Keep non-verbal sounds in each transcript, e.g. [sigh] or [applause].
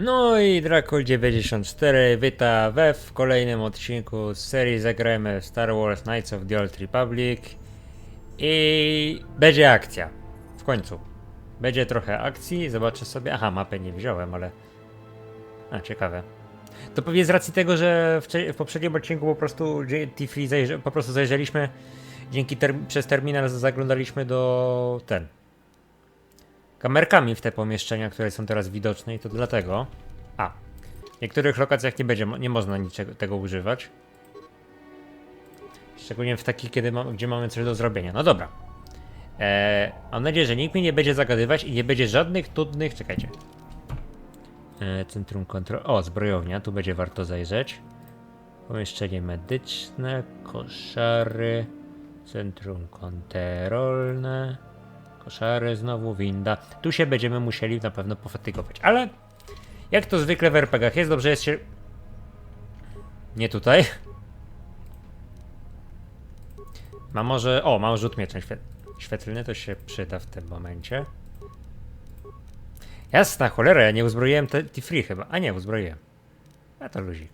No i Drakul94 wita we w kolejnym odcinku z serii Zagrajmy Star Wars Knights of the Old Republic i będzie akcja. W końcu. Będzie trochę akcji, zobaczę sobie. Aha, mapę nie wziąłem, ale. A, ciekawe. To pewnie z racji tego, że w, w poprzednim odcinku po prostu zajrze- po prostu zajrzeliśmy dzięki term- przez terminal zaglądaliśmy do ten kamerkami w te pomieszczenia, które są teraz widoczne i to dlatego. A, w niektórych lokacjach nie będzie, nie można niczego tego używać. Szczególnie w takich, kiedy ma, gdzie mamy coś do zrobienia. No dobra. Eee, mam nadzieję, że nikt mnie nie będzie zagadywać i nie będzie żadnych trudnych. Czekajcie. Eee, centrum kontroli. O, zbrojownia, tu będzie warto zajrzeć. Pomieszczenie medyczne, koszary, centrum kontrolne. Koszary znowu, winda. Tu się będziemy musieli na pewno pofatygować. Ale jak to zwykle w RPGach jest, dobrze jest się... Nie tutaj. Ma może... O, mam rzut mieczem świe... świetlny, to się przyda w tym momencie. Jasna cholera, ja nie uzbroiłem te- T-Free chyba. A nie, uzbroiłem. A to luzik.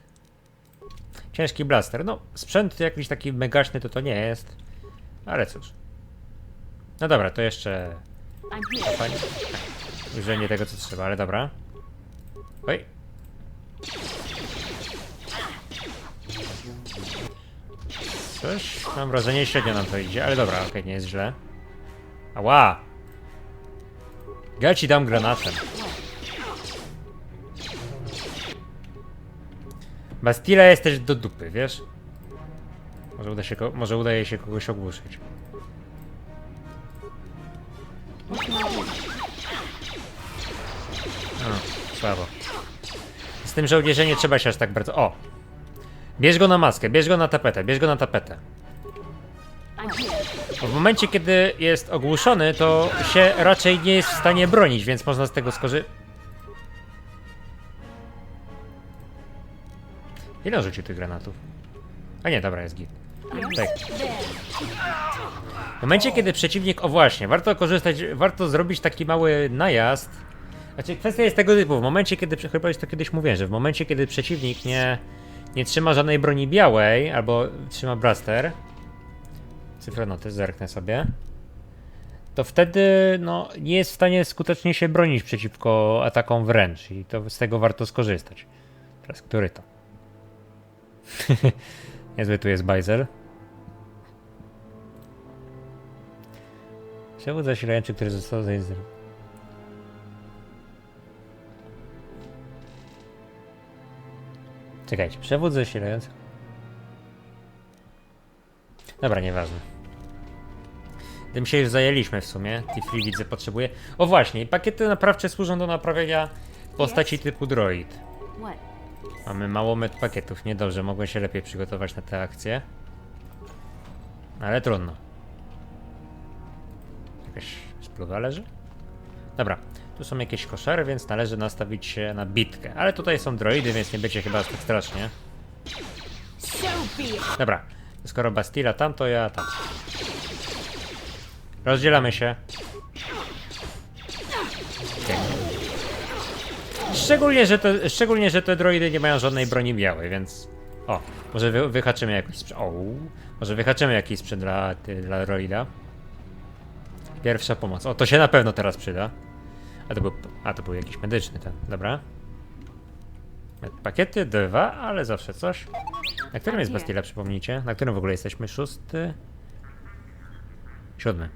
Ciężki blaster. No, sprzęt jakiś taki megaczny to to nie jest. Ale cóż. No dobra, to jeszcze. Fajnie. Używanie tego co trzeba, ale dobra. Oj. Coś? Mam wrażenie, średnio nam to idzie, ale dobra, okej, nie jest źle. Ała! Ja ci dam granatem. Bastila jest też do dupy, wiesz? Może uda się, może uda jej się kogoś ogłuszyć. O, słabo. Z tym żołnierzem nie trzeba się aż tak bardzo... O! Bierz go na maskę, bierz go na tapetę, bierz go na tapetę. Bo w momencie, kiedy jest ogłuszony, to się raczej nie jest w stanie bronić, więc można z tego skorzystać. Ile rzucił tych granatów? A nie, dobra, jest git. Tak. Momencie, kiedy przeciwnik, o właśnie, warto korzystać, warto zrobić taki mały najazd. Znaczy, kwestia jest tego typu, w momencie, kiedy, chyba już to kiedyś mówiłem, że w momencie, kiedy przeciwnik nie, nie trzyma żadnej broni białej, albo trzyma blaster, cyfronoty, zerknę sobie, to wtedy, no, nie jest w stanie skutecznie się bronić przeciwko atakom wręcz i to z tego warto skorzystać. Teraz, który to? [laughs] Niezły tu jest bajzer. Przewód zasilający, który został zainstalowany. Czekajcie, przewód zasilający. Dobra, nieważne. Tym się już zajęliśmy w sumie. Tifli widzę potrzebuje. O właśnie, pakiety naprawcze służą do naprawienia postaci typu droid. Mamy mało met pakietów, niedobrze, mogłem się lepiej przygotować na tę akcję. Ale trudno. Jakaś spluwa leży? Dobra, tu są jakieś koszary, więc należy nastawić się na bitkę. Ale tutaj są droidy, więc nie będzie chyba aż tak strasznie. Dobra, skoro Bastila tam, to ja tam. Rozdzielamy się. Szczególnie, że te, szczególnie, że te droidy nie mają żadnej broni białej, więc... O, może wy, wyhaczymy jakiś sprzęt. O, może wyhaczymy jakiś sprzęt dla, dla droida. Pierwsza pomoc. O, to się na pewno teraz przyda. A to był, a to był jakiś medyczny ten, dobra. Pakiety dwa, ale zawsze coś. Na którym jest Bastila, przypomnijcie? Na którym w ogóle jesteśmy? Szósty? Siódmy.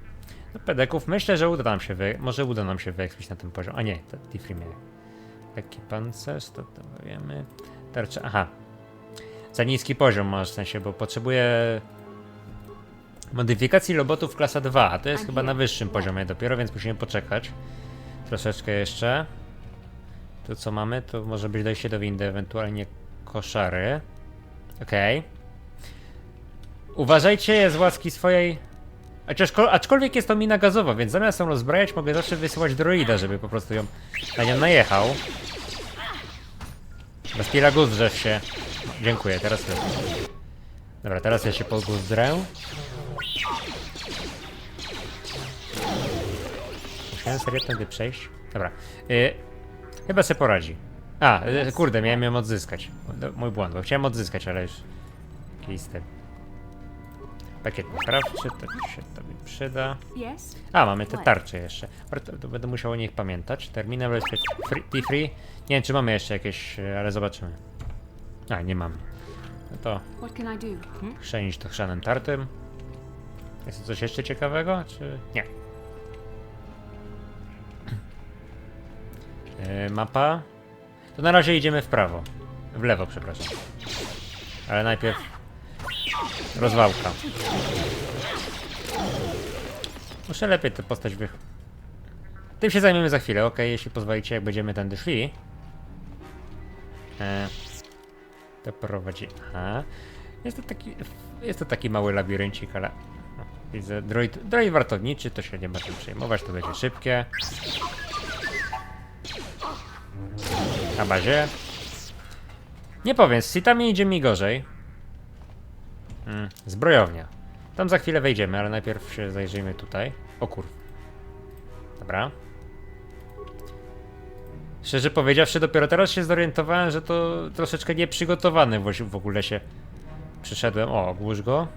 No, pedeków myślę, że uda nam się wy... Może uda nam się wyekspić na tym poziomie. A nie. Taki pancerz, to to wiemy. Tarcza, aha. Za niski poziom masz w sensie, bo potrzebuję modyfikacji robotów klasa 2, a to jest chyba na wyższym poziomie dopiero, więc musimy poczekać. Troszeczkę jeszcze. Tu co mamy, to może być dojście do windy, ewentualnie koszary. Okej. Uważajcie z łaski swojej. Aczkolwiek, aczkolwiek jest to mina gazowa, więc zamiast ją rozbrajać, mogę zawsze wysyłać droida, żeby po prostu ją na nią najechał. Bastila drzew się. Dziękuję, teraz lepiej. Dobra, teraz ja się poguzdrę. Musiałem serio tędy przejść. Dobra. Y, chyba se poradzi. A, e, kurde, miałem ją odzyskać. No, Mój błąd, bo chciałem odzyskać, ale już... Step. Pakiet naprawczy, to się to mi przyda. Yes? A, mamy te tarcze jeszcze. Warto, to będę musiał o nich pamiętać. Terminal bezpiecz... Free, T-Free. Nie wiem, czy mamy jeszcze jakieś, e, ale zobaczymy. A, nie mamy. No to What can I do? Hmm? to chrzanem tartym. Jest to coś jeszcze ciekawego, czy nie? Yy, mapa. To na razie idziemy w prawo. W lewo, przepraszam. Ale najpierw rozwałka. Muszę lepiej tę postać wych... Tym się zajmiemy za chwilę, ok? Jeśli pozwolicie, jak będziemy tędy szli. E, to prowadzi... Aha. Jest to taki... Jest to taki mały labiryncik, ale... Widzę, droid, droid wartowniczy, to się nie ma czym przejmować, to będzie szybkie. Na bazie. Nie powiem, z sitami idzie mi gorzej. Mm, zbrojownia. Tam za chwilę wejdziemy, ale najpierw się zajrzyjmy tutaj. O kur... Dobra. Szczerze powiedziawszy, dopiero teraz się zorientowałem, że to troszeczkę nieprzygotowany w, ogóle się przyszedłem. O, ogłusz go.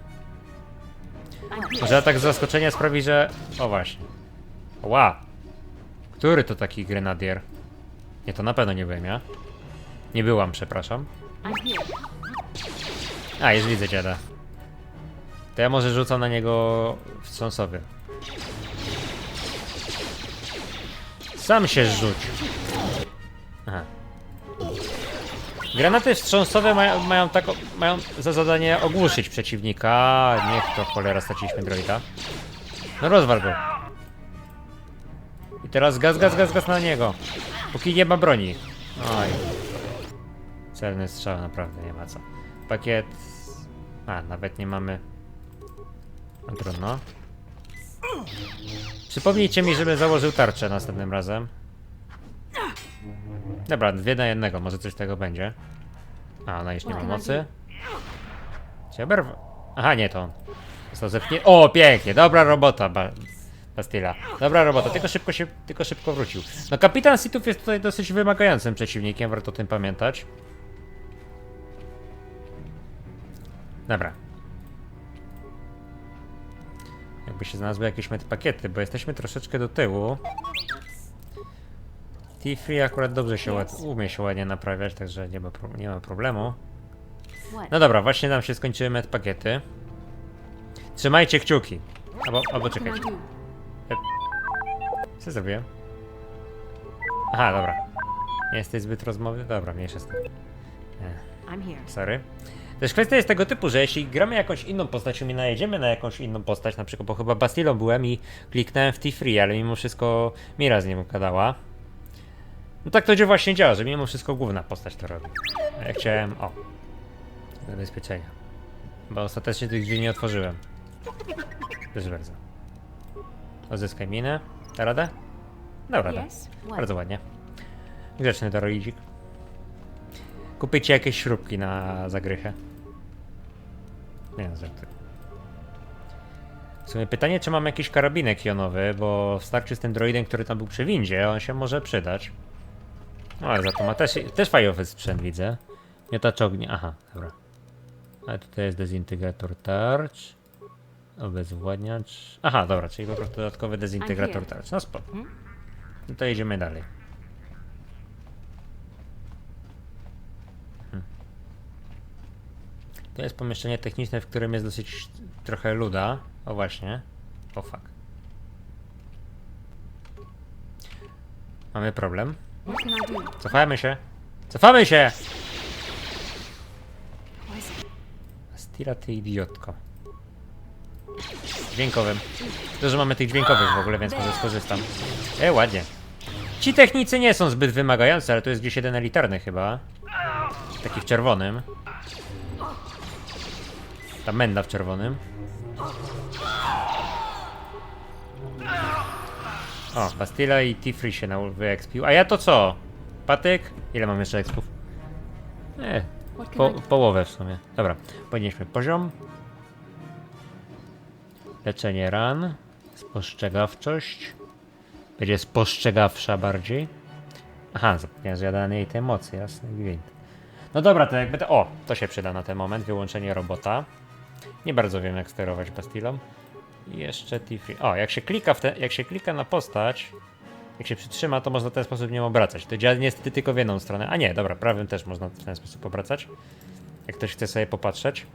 Może atak z zaskoczenia sprawi, że... O właśnie. Ła! Który to taki grenadier? Nie, to na pewno nie byłem ja. Nie byłam, przepraszam. A, już widzę dziada. To ja może rzucam na niego wstrząsowy. Sam się rzuć. Aha. Granaty wstrząsowe mają, mają, tak, mają za zadanie ogłuszyć przeciwnika. Niech to cholera straciliśmy droida. No rozwal go. I teraz gaz, gaz, gaz, gaz na niego. Póki nie ma broni. Oj. Celny strzał, naprawdę nie ma co. Pakiet. A, nawet nie mamy. No trudno. Przypomnijcie mi, żebym założył tarczę następnym razem. Dobra, dwie na jednego, może coś tego będzie. A, ona już nie ma mocy. Oberwa? Aha, nie to. Został zepchnięty. O, pięknie, dobra robota, ba Bastila. Dobra robota, tylko szybko się, tylko szybko wrócił. No kapitan Sithów jest tutaj dosyć wymagającym przeciwnikiem, warto o tym pamiętać. Dobra. Jakby się znalazły jakieś pakiety, bo jesteśmy troszeczkę do tyłu. T-Free akurat dobrze się ład, umie się ładnie naprawiać, także nie ma, nie ma problemu. No dobra, właśnie nam się skończyły medpakiety. Trzymajcie kciuki. Albo, albo czekajcie. Co zrobiłem? Aha, dobra. Nie jesteś zbyt rozmowy? Dobra, mniejsza z tym. Sorry. Też kwestia jest tego typu, że jeśli gramy jakąś inną postacią i najedziemy na jakąś inną postać, na przykład, bo chyba Bastilą byłem i kliknąłem w T-Free, ale mimo wszystko Mira z nim gadała. No tak to właśnie działa, że mimo wszystko główna postać to robi. A ja chciałem, o, zabezpieczenia. Bo ostatecznie tych drzwi nie otworzyłem. Proszę bardzo. Odzyskaj minę. Da radę? Dobra, da. Yes? What? Bardzo ładnie. Grzeczny droidzik. Kupicie jakieś śrubki na zagrychę. Nie no, żarty. W sumie pytanie, czy mam jakiś karabinek jonowy, bo w starciu z tym droidem, który tam był przy windzie, on się może przydać. No ale za to ma też, też fajowy sprzęt, widzę. Miotacz ognia, aha, dobra. Ale tutaj jest dezintegrator tarcz. Obezwładniacz. Aha, dobra, czyli po prostu dodatkowy dezintegrator tarcz. No spoko. Hmm? No to jedziemy dalej. Hmm. To jest pomieszczenie techniczne, w którym jest dosyć trochę luda. O właśnie. O fuck. Mamy problem. Cofamy się. Cofamy się! Stila ty idiotko. Dźwiękowym. To, że mamy tych dźwiękowych w ogóle, więc może skorzystam. E, ładnie. Ci technicy nie są zbyt wymagający, ale to jest gdzieś jeden elitarny chyba. Taki w czerwonym. Ta menda w czerwonym. O, Bastila i Tifri się wyekspił. A ja to co? Patyk? Ile mam jeszcze expów? Nie, po, połowę w sumie. Dobra, podnieśmy poziom. Leczenie ran. Spostrzegawczość. Będzie spostrzegawsza bardziej. Aha, zapomniałem, dałem jej te emocje, jasny gwint. No dobra, to jakby to... O, to się przyda na ten moment, wyłączenie robota. Nie bardzo wiem, jak sterować Bastilą. I jeszcze Tifri. O, jak się klika w te, jak się klika na postać, jak się przytrzyma, to można w ten sposób nią obracać. To działa niestety tylko w jedną stronę. A nie, dobra, prawym też można w ten sposób obracać. Jak ktoś chce sobie popatrzeć.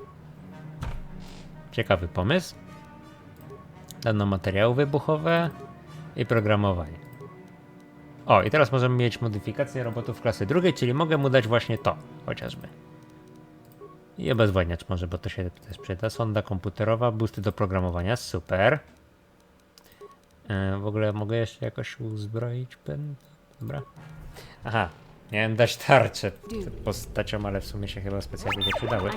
Ciekawy pomysł. Dano materiały wybuchowe i programowanie. O, i teraz możemy mieć modyfikację robotów klasy drugiej, czyli mogę mu dać właśnie to, chociażby. I obezwładniacz może, bo to się też przyda. Sonda komputerowa, boosty do programowania, super. E, w ogóle mogę jeszcze jakoś uzbroić pen? Dobra. Aha, miałem dać tarczę postaciom, ale w sumie się chyba specjalnie nie przydały.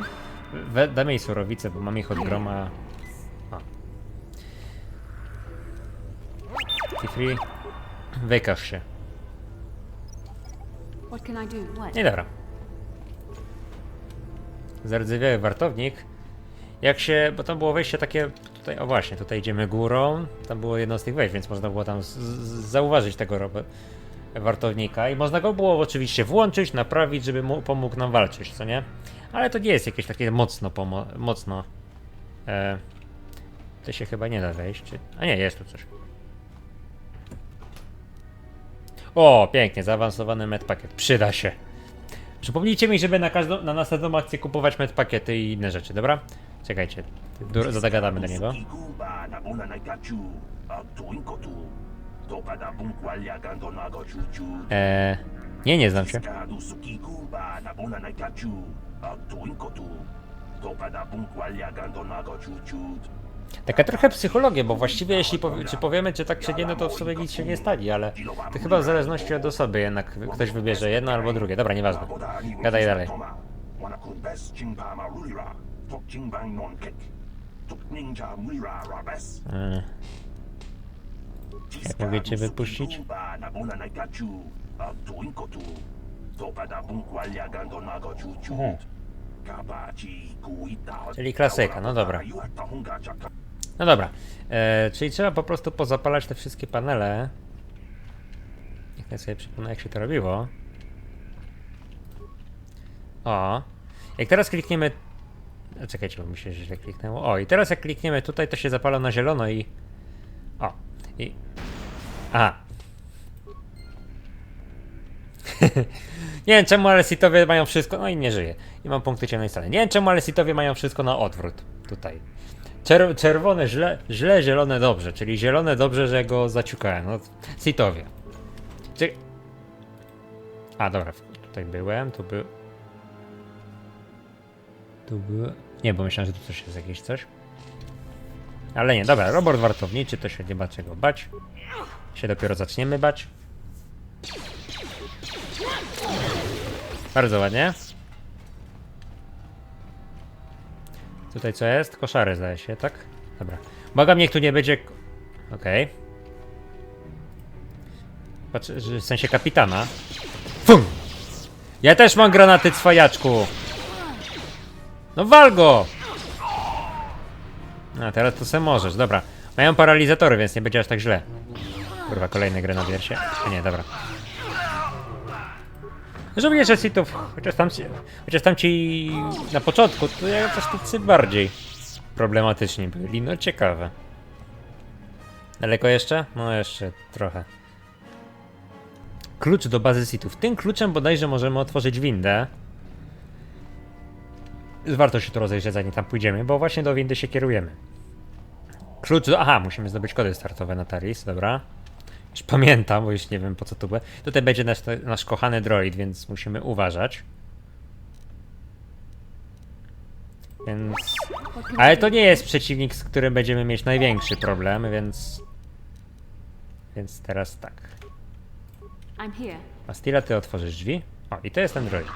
We, damy jej surowice, bo mam ich od groma. Tifri, wykaż się. Nie dobra. Zardzewiały wartownik. Jak się, bo tam było wejście takie, tutaj, o właśnie, tutaj idziemy górą, tam było jedno z tych wejść, więc można było tam zauważyć tego robo- wartownika i można go było oczywiście włączyć, naprawić, żeby mu pomógł nam walczyć, co nie? Ale to nie jest jakieś takie mocno, mocno, e, to się chyba nie da wejść, a nie, jest tu coś. O, pięknie, zaawansowany medpakiet. Przyda się. Przypomnijcie mi, żeby na każdą, na następną akcję kupować medpakiety i inne rzeczy, dobra? Czekajcie, du- zagadamy do niego. Eee, nie, nie znam się. Taka trochę psychologia, bo właściwie jeśli powie, czy powiemy, czy tak, czy nie, no to w sobie nic się nie stanie, ale to chyba w zależności od osoby jednak ktoś wybierze jedno albo drugie. Dobra, nieważne. Gadaj dalej. Eee, Jak mogę cię wypuścić? na Czyli klasyka, no dobra. No dobra, e, czyli trzeba po prostu pozapalać te wszystkie panele. Niech ja sobie przypomnę, jak się to robiło. O, jak teraz klikniemy. Czekajcie, bo mi się źle kliknęło. O, i teraz jak klikniemy tutaj, to się zapala na zielono i. O, i. Aha. [laughs] nie wiem czemu, ale sitowie mają wszystko. No i nie żyje. I mam punkty ciemnej strony. Nie wiem czemu, ale sitowie mają wszystko na odwrót. Tutaj. Czer czerwone źle, źle, zielone dobrze, czyli zielone dobrze, że go zaciukałem. No, sitowie. Czy... A, dobra, tutaj byłem, tu był... Tu był... Nie, bo myślałem, że tu coś jest jakieś coś. Ale nie, dobra, robot wartowniczy, to się nie ma czego bać. Się dopiero zaczniemy bać. Bardzo ładnie. Tutaj co jest? Koszary zdaje się, tak? Dobra. Błagam, niech tu nie będzie... Okej. Patrz, że w sensie kapitana. Fum! Ja też mam granaty, cwajaczku! No wal go! A, teraz to se możesz, dobra. Mają paralizatory, więc nie będzie aż tak źle. Kurwa, kolejny się... A nie, dobra. Żołnierze sitów, chociaż tam, ci- chociaż tam ci na początku, to jakoś tacy bardziej problematyczni byli, no ciekawe. Daleko jeszcze? No jeszcze trochę. Klucz do bazy sitów. Tym kluczem bodajże możemy otworzyć windę. Warto się tu rozejrzeć zanim tam pójdziemy, bo właśnie do windy się kierujemy. Klucz do... Aha, musimy zdobyć kody startowe na Taris, dobra. Już pamiętam, bo już nie wiem po co tu było. Tutaj będzie nasz, nasz kochany droid, więc musimy uważać. Więc... Ale to nie jest przeciwnik, z którym będziemy mieć największy problem, więc... Więc teraz tak. Mastila, ty otworzysz drzwi. O, i to jest ten droid.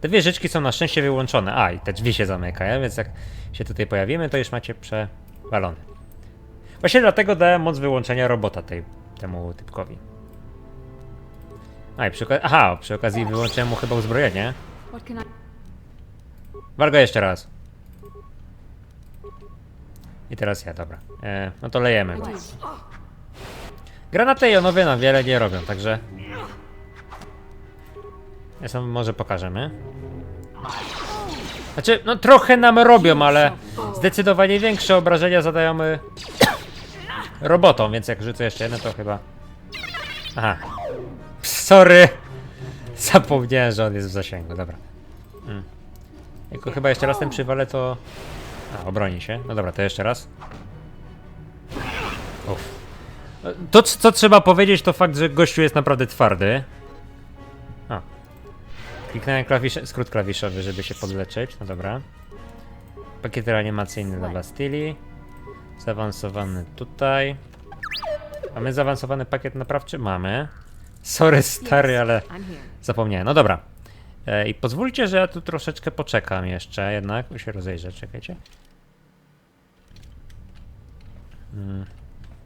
Te wieżyczki są na szczęście wyłączone. A, i te drzwi się zamykają, więc jak się tutaj pojawimy, to już macie przewalone. Właśnie dlatego dałem moc wyłączenia robota tej, temu typkowi. A, i przy okazji... Aha, przy okazji wyłączyłem mu chyba uzbrojenie. What can I? Wal go jeszcze raz. I teraz ja, dobra. E, no to lejemy go. Granaty jonowe nam wiele nie robią, także Ja sam może pokażemy. Znaczy, no trochę nam robią, ale zdecydowanie większe obrażenia zadają robotom, więc jak rzucę jeszcze jedno, to chyba... Aha. Sorry! [laughs] Zapomniałem, że on jest w zasięgu, dobra. Mm. Jak go chyba jeszcze raz ten przywalę, to... A, obroni się. No dobra, to jeszcze raz. Uff. To, co trzeba powiedzieć, to fakt, że gościu jest naprawdę twardy. A. Kliknąłem klawisz, skrót klawiszowy, żeby się podleczyć. No dobra. Pakiet reanimacyjny dla Bastylii. Zaawansowany tutaj. Mamy zaawansowany pakiet naprawczy? Mamy. Sorry stary, ale zapomniałem. No dobra. E, I pozwólcie, że ja tu troszeczkę poczekam jeszcze, jednak się rozejrzę, czekajcie. Mm.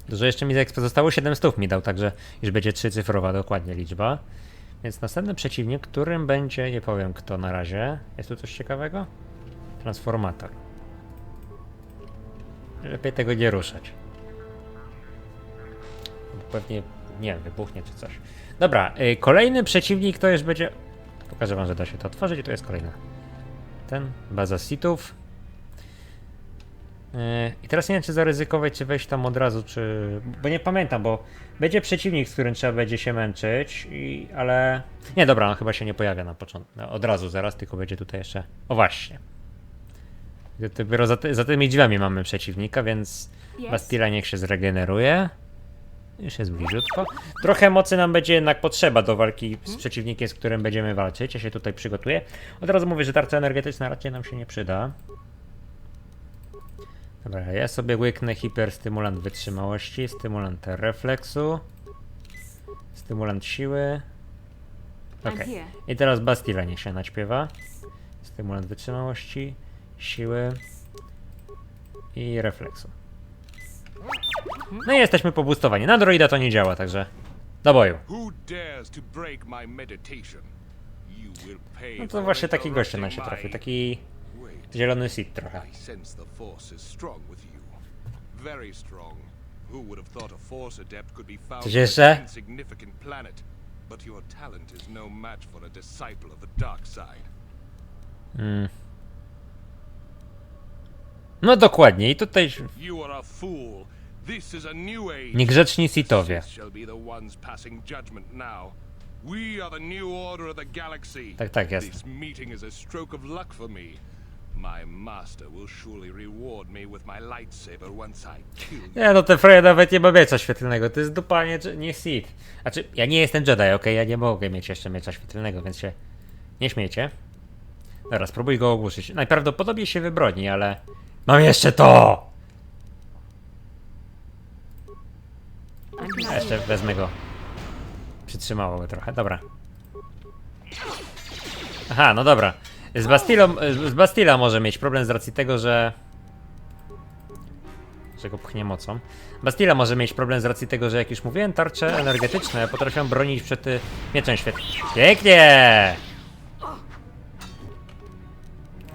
Że jeszcze mi z expo zostało 700 mi dał, także już będzie trzycyfrowa dokładnie liczba. Więc następny przeciwnik, którym będzie, nie powiem kto na razie. Jest tu coś ciekawego? Transformator. Lepiej tego nie ruszać. Pewnie, nie wybuchnie czy coś. Dobra, y, kolejny przeciwnik to już będzie... Pokażę wam, że da się to otworzyć i to jest kolejna. Ten, baza sitów. Yy, I teraz nie wiem, czy zaryzykować, czy wejść tam od razu, czy. Bo nie pamiętam, bo będzie przeciwnik, z którym trzeba będzie się męczyć, i... ale. Nie, dobra, on chyba się nie pojawia na początku. Od razu, zaraz, tylko będzie tutaj jeszcze. O właśnie. Dopiero za, ty, za tymi drzwiami mamy przeciwnika, więc. Bastila niech się zregeneruje. Już jest bliziutko. Trochę mocy nam będzie jednak potrzeba do walki z przeciwnikiem, z którym będziemy walczyć. Ja się tutaj przygotuję. Od razu mówię, że tarcza energetyczna raczej nam się nie przyda. Dobra, ja sobie łyknę hiperstymulant wytrzymałości, stymulant refleksu, stymulant siły. Here. I teraz Bastila niech się naćpiewa. Stymulant wytrzymałości, siły i refleksu. No i jesteśmy pobustowani. Na droida to nie działa, także do boju. No to właśnie taki gość nam się trafi, taki zielony Sith trochę. Coś jeszcze? But your talent is no match for a disciple of the dark side. Mm. No dokładnie, i tutaj niegrzeczni Sithowie. Tak, tak, jasne. Nie no, ten Freya nawet nie ma miecza świetlnego, to jest dupa, nie, nie Sith. Znaczy, ja nie jestem Jedi, okej, ja nie mogę mieć jeszcze miecza świetlnego, więc się nie śmiejcie. Dobra, spróbuj go ogłuszyć. Najprawdopodobniej się wybroni, ale... Mam jeszcze to! Ja jeszcze wezmę go. Przytrzymało go trochę, dobra. Aha, no dobra. Z Bastilą, z Bastila może mieć problem z racji tego, że... Że go pchnie mocą. Bastila może mieć problem z racji tego, że jak już mówiłem, tarcze energetyczne potrafią bronić przed y, mieczem świetnym. Pięknie!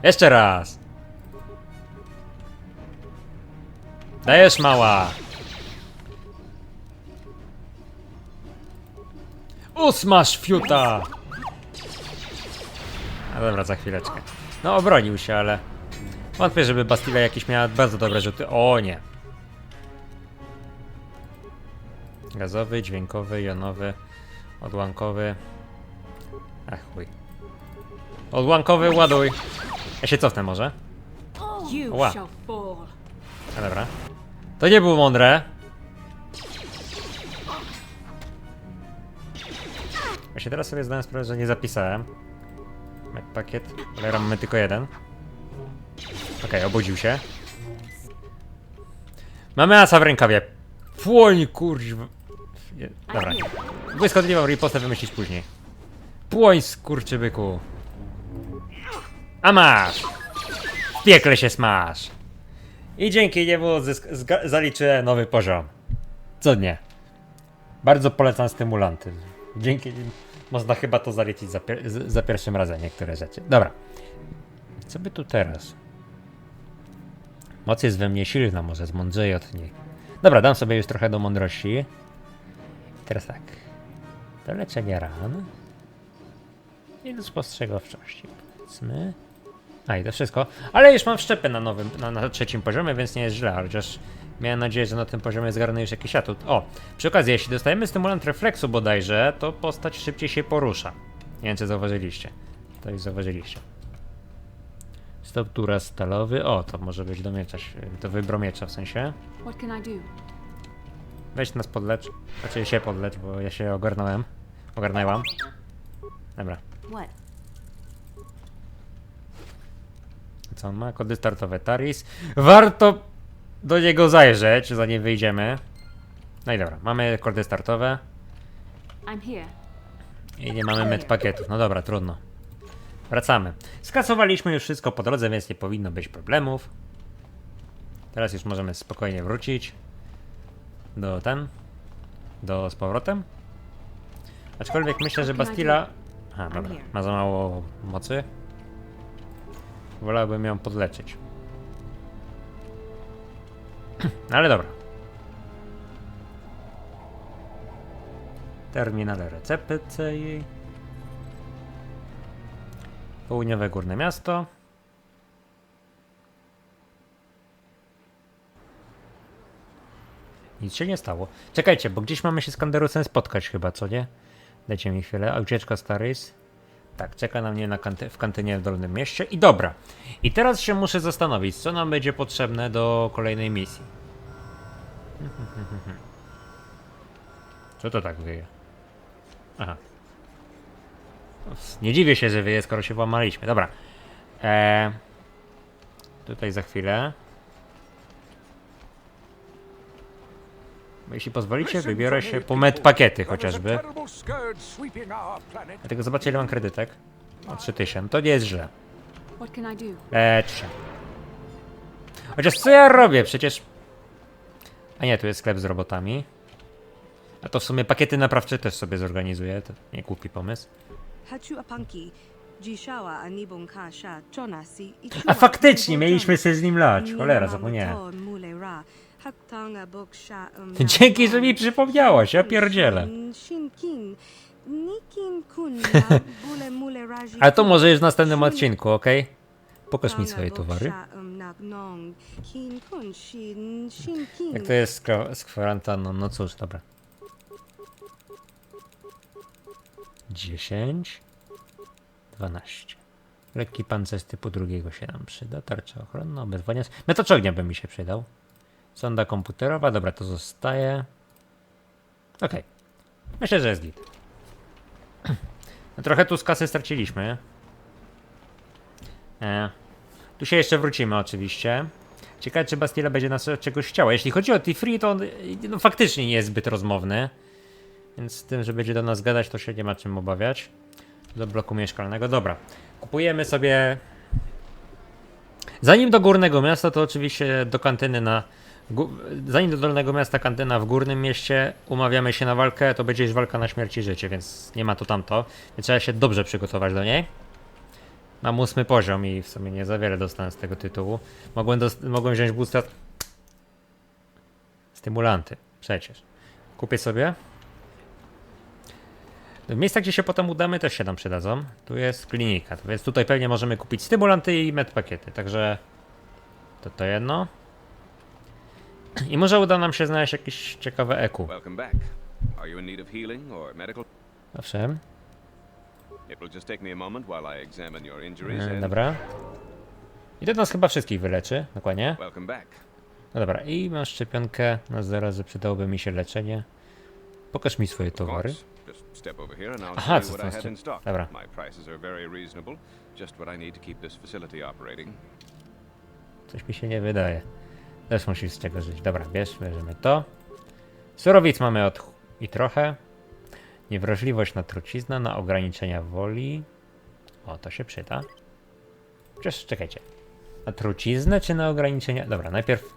Jeszcze raz! Dajesz mała! Usmaż fiuta! A dobra, za chwileczkę. No, obronił się, ale... Wątpię, żeby Bastilla jakieś miała bardzo dobre rzuty. O nie! Gazowy, dźwiękowy, jonowy, odłamkowy. Ach chuj. Odłamkowy, ładuj! Ja się cofnę może. You Wow. shall fall. A dobra. To nie było mądre. Się teraz sobie zdałem sprawę, że nie zapisałem. Pakiet, ale mamy tylko jeden. Okej, obudził się. Mamy asa w rękawie. Płoń, kurwa. Dobra. Błyskotliwą ripostę wymyślić później. Płoń, skurczybyku. A masz! W piekle się smaż! I dzięki niemu zaliczę nowy poziom. Co nie. Bardzo polecam stymulanty. Dzięki można chyba to zaliczyć za, pier- za pierwszym razem niektóre rzeczy. Dobra. Co by tu teraz? Moc jest we mnie silna, może zmądrzeję od niej. Dobra, dam sobie już trochę do mądrości. I teraz tak. To leczenie ran. I do spostrzegawczości, powiedzmy. A i to wszystko. Ale już mam wszczepy na nowym, na, na trzecim poziomie, więc nie jest źle, chociaż miałem nadzieję, że na tym poziomie zgarnę już jakiś atut. O, przy okazji, jeśli dostajemy stymulant refleksu bodajże, to postać szybciej się porusza. Nie wiem, czy zauważyliście. To już zauważyliście. Stoptura stalowy. O, to może być do miecza, do wybromiecza w sensie. What can I do? Weź nas podlecz. Znaczy się podlecz, bo ja się ogarnąłem. Ogarnęłam. Dobra. What? Co on ma? Kody startowe Taris. Warto do niego zajrzeć, zanim wyjdziemy. No i dobra, mamy kody startowe i nie mamy med pakietów. No dobra, trudno. Wracamy. Skasowaliśmy już wszystko po drodze, więc nie powinno być problemów. Teraz już możemy spokojnie wrócić do ten, do z powrotem. Aczkolwiek myślę, że Bastila... Aha, dobra, ma za mało mocy. Wolałbym ją podleczyć. No [clears throat] ale dobra. Terminale recepcy jej. Południowe górne miasto. Nic się nie stało. Czekajcie, bo gdzieś mamy się z Kanderusem spotkać chyba, co nie? Dajcie mi chwilę. A ucieczka Starys. Tak, czeka na mnie na kanty w kantynie w Dolnym Mieście. I dobra. I teraz się muszę zastanowić, co nam będzie potrzebne do kolejnej misji. Co to tak wyje? Aha. Nie dziwię się, że wyje, skoro się włamaliśmy. Dobra. Eee, tutaj za chwilę. Jeśli pozwolicie, wybiorę się po med pakiety chociażby. Dlatego zobaczę ile mam kredytek. O 3000, to nie jest źle. Eee, 3. Chociaż co ja robię? Przecież... A nie, tu jest sklep z robotami. A to w sumie pakiety naprawcze też sobie zorganizuję, to nie głupi pomysł. A faktycznie, mieliśmy sobie z nim lać. Cholera, zapomniałem. [laughs] Dzięki, że mi przypomniałaś, ja pierdzielę. Ale [laughs] to może już w następnym odcinku, okej? Pokaż mi swoje towary. Jak to jest z, kwa- z kwarantanną? No cóż, dobra. 10 12 Lekki pancerz typu drugiego się nam przyda. Tarcza ochronna, obezwania. Metacz ognia by mi się przydał. Sonda komputerowa, dobra, to zostaje. Okej. Myślę, że jest git. No trochę tu z kasy straciliśmy. E. Tu się jeszcze wrócimy oczywiście. Ciekawe, czy Bastila będzie nas czegoś chciała. Jeśli chodzi o T-Free, to on no, faktycznie nie jest zbyt rozmowny. Więc z tym, że będzie do nas gadać, to się nie ma czym obawiać. Do bloku mieszkalnego. Dobra. Kupujemy sobie... Zanim do górnego miasta, to oczywiście do kantyny na... Zanim do dolnego miasta kantyna w górnym mieście umawiamy się na walkę, to będzie już walka na śmierć i życie, więc nie ma tu tamto. Więc trzeba się dobrze przygotować do niej. Mam ósmy poziom i w sumie nie za wiele dostałem z tego tytułu. Mogłem, mogłem wziąć boosta... Stymulanty, przecież. Kupię sobie. W miejscach, gdzie się potem udamy, też się nam przydadzą. Tu jest klinika, więc tutaj pewnie możemy kupić stymulanty i medpakiety, także to to jedno. I może uda nam się znaleźć jakieś ciekawe EQ. Welcome back. Are you in need of healing or medical? Owszem, It will just take me a moment while I examine your injuries e, and dobra. I to nas chyba wszystkich wyleczy, dokładnie. welcome back. No dobra, i mam szczepionkę na zarazy, przydałoby mi się leczenie. Pokaż mi swoje Of towary. course. Just step over here and I'll Aha, show you co I to in jest? stock. Dobra. My prices are very reasonable. Just what I need to keep this facility operating. Coś mi się nie wydaje. Też musisz z czego żyć. Dobra, bierz, bierzemy to. Surowic mamy od i trochę. Niewrażliwość na trucizna, na ograniczenia woli. O, to się przyda. Chociaż czekajcie. Na truciznę czy na ograniczenia? Dobra, najpierw.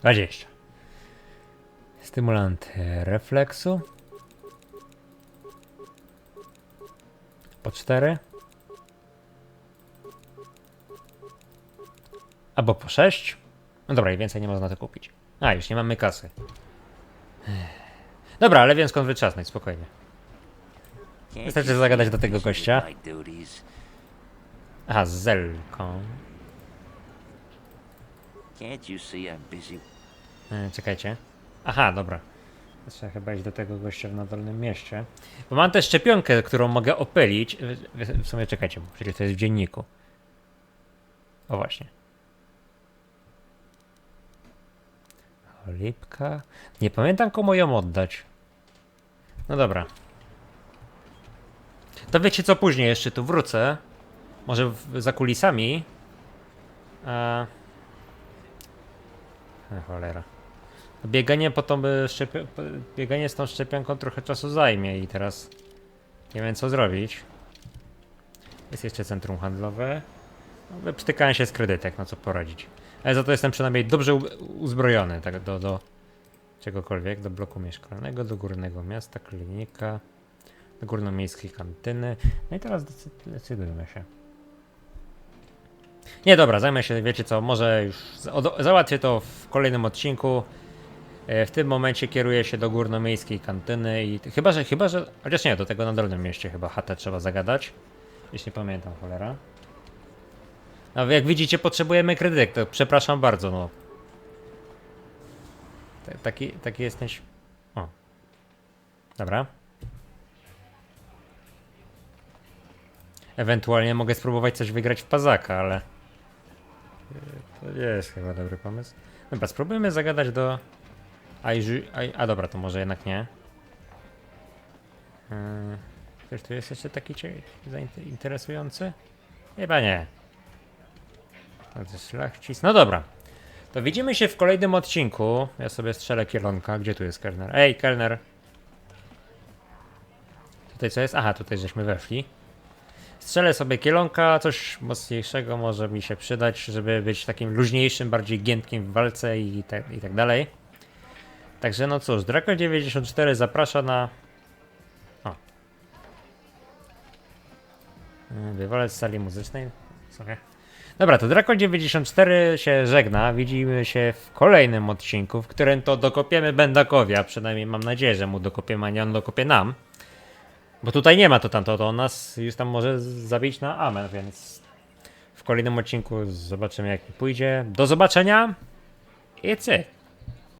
Dwadzieścia. Stymulant refleksu. Po cztery. Albo po 6. No dobra, i więcej nie można to kupić. A, już nie mamy kasy. Dobra, ale wiem skąd wyczasnąć, spokojnie. Wystarczy zagadać do tego gościa. Aha, z Zelką. E, czekajcie. Aha, dobra. Trzeba chyba iść do tego gościa na Dolnym Mieście. Bo mam też szczepionkę, którą mogę opylić. W- w- W sumie czekajcie, przecież to jest w dzienniku. O właśnie. Lipka. Nie pamiętam komu ją oddać. No dobra. To wiecie co później jeszcze tu wrócę. Może w, za kulisami. A... E, cholera. Bieganie po tą by szczepi- po- bieganie z tą szczepionką trochę czasu zajmie i teraz nie wiem co zrobić. Jest jeszcze centrum handlowe. No, przytykałem się z kredytek, no co poradzić. Ale za to jestem przynajmniej dobrze uzbrojony tak do, do czegokolwiek, do bloku mieszkalnego, do górnego miasta, klinika, do górnomiejskiej kantyny. No i teraz decy- decydujmy się. Nie, dobra, zajmę się, wiecie co, może już załatwię to w kolejnym odcinku. E, W tym momencie kieruję się do górnomiejskiej kantyny i chyba, że, chyba, że, chociaż nie, do tego na Dolnym Mieście chyba chatę trzeba zagadać. Jeśli pamiętam, cholera. No, jak widzicie, potrzebujemy kredyt, to przepraszam bardzo, no. Ta- Taki, taki jesteś... O. Dobra. Ewentualnie mogę spróbować coś wygrać w pazaka, ale... e, To nie jest chyba dobry pomysł. Dobra, spróbujemy zagadać do... Aiju... Aj... A dobra, to może jednak nie. Yy, Ktoś tu jest jeszcze taki interesujący? Chyba nie. Jest szlachcic. No dobra. To widzimy się w kolejnym odcinku. Ja sobie strzelę kielonka. Gdzie tu jest kelner? Ej, kelner! Tutaj co jest? Aha, tutaj żeśmy weszli. Strzelę sobie kielonka, coś mocniejszego może mi się przydać, żeby być takim luźniejszym, bardziej giętkim w walce i tak, i tak dalej. Także no cóż, Draco94 zaprasza na... O. Wywalec sali muzycznej. Sobie. Dobra, to Draco94 się żegna. Widzimy się w kolejnym odcinku, w którym to dokopiemy Bendakowi, a przynajmniej mam nadzieję, że mu dokopiemy, a nie on dokopie nam. Bo tutaj nie ma to tamto, to on nas już tam może zabić na amen, więc w kolejnym odcinku zobaczymy jak mi pójdzie. Do zobaczenia i cyk.